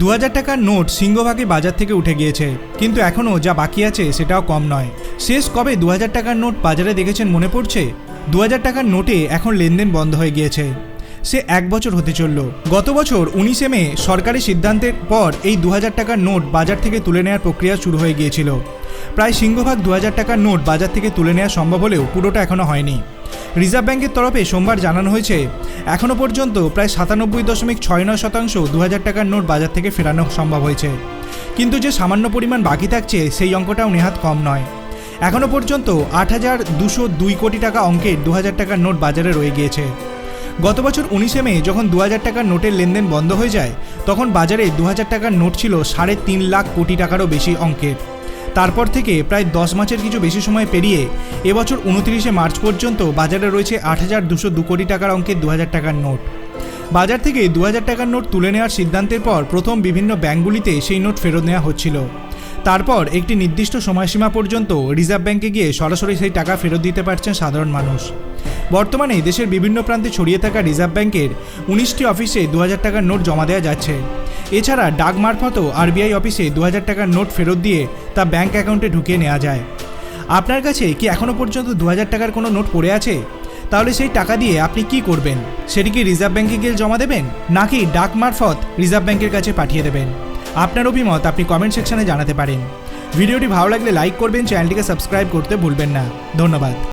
দু হাজার টাকার নোট সিংহভাগে বাজার থেকে উঠে গিয়েছে। কিন্তু এখনও যা বাকি আছে সেটাও কম নয়। শেষ কবে দু হাজার টাকার নোট বাজারে দেখেছেন মনে পড়ছে? দু হাজার টাকার নোটে এখন লেনদেন বন্ধ হয়ে গিয়েছে। সে এক বছর হতে চলল। গত বছর উনিশে মে সরকারি সিদ্ধান্তের পর এই দু হাজার টাকার নোট বাজার থেকে তুলে নেওয়ার প্রক্রিয়া শুরু হয়ে গিয়েছিল। প্রায় সিংহভাগ দু হাজার টাকার নোট বাজার থেকে তুলে নেওয়া সম্ভব হলেও পুরোটা এখনও হয়নি। রিজার্ভ ব্যাংকের তরফে সোমবার জানানো হয়েছে এখনও পর্যন্ত প্রায় সাতানব্বই দশমিক ছয় নয় শতাংশ দু হাজার টাকার নোট বাজার থেকে ফেরানো সম্ভব হয়েছে। কিন্তু যে সামান্য পরিমাণ বাকি থাকছে, সেই অঙ্কটাও নেহাত কম নয়। এখনও পর্যন্ত আট হাজার দুশো দুই কোটি টাকা অঙ্কের দু হাজার টাকার নোট বাজারে রয়ে গিয়েছে। গত বছর উনিশে মে যখন দু হাজার টাকার নোটের লেনদেন বন্ধ হয়ে যায়, তখন বাজারে দু হাজার টাকার নোট ছিল সাড়ে তিন লাখ কোটি টাকারও বেশি অঙ্কের। তারপর থেকে প্রায় দশ মাসের কিছু বেশি সময় পেরিয়ে এবছর উনত্রিশে মার্চ পর্যন্ত বাজারে রয়েছে আট হাজার দুশো দু কোটি টাকার অঙ্কের দু হাজার টাকার নোট। বাজার থেকে দু হাজার টাকার নোট তুলে নেওয়ার সিদ্ধান্তের পর প্রথম বিভিন্ন ব্যাঙ্কগুলিতে সেই নোট ফেরত নেওয়া হচ্ছিল। তারপর একটি নির্দিষ্ট সময়সীমা পর্যন্ত রিজার্ভ ব্যাঙ্কে গিয়ে সরাসরি সেই টাকা ফেরত দিতে পারছেন সাধারণ মানুষ। বর্তমানে দেশের বিভিন্ন প্রান্তে ছড়িয়ে থাকা রিজার্ভ ব্যাংকের উনিশটি অফিসে দু হাজার টাকার নোট জমা দেওয়া যাচ্ছে। এছাড়া ডাক মারফতও আরবিআই অফিসে দু হাজার টাকার নোট ফেরত দিয়ে তা ব্যাংক অ্যাকাউন্টে ঢুকিয়ে নেওয়া যায়। আপনার কাছে কি এখনও পর্যন্ত দু হাজার টাকার কোনো নোট পড়ে আছে? তাহলে সেই টাকা দিয়ে আপনি কি করবেন? সেটি কি রিজার্ভ ব্যাংকে গিয়ে জমা দেবেন? নাকি ডাক মারফত রিজার্ভ ব্যাংকের কাছে পাঠিয়ে দেবেন? আপনার অভিমত আপনি কমেন্ট সেকশনে জানাতে পারেন। ভিডিওটি ভালো লাগলে লাইক করবেন, চ্যানেলটিকে সাবস্ক্রাইব করতে ভুলবেন না। ধন্যবাদ।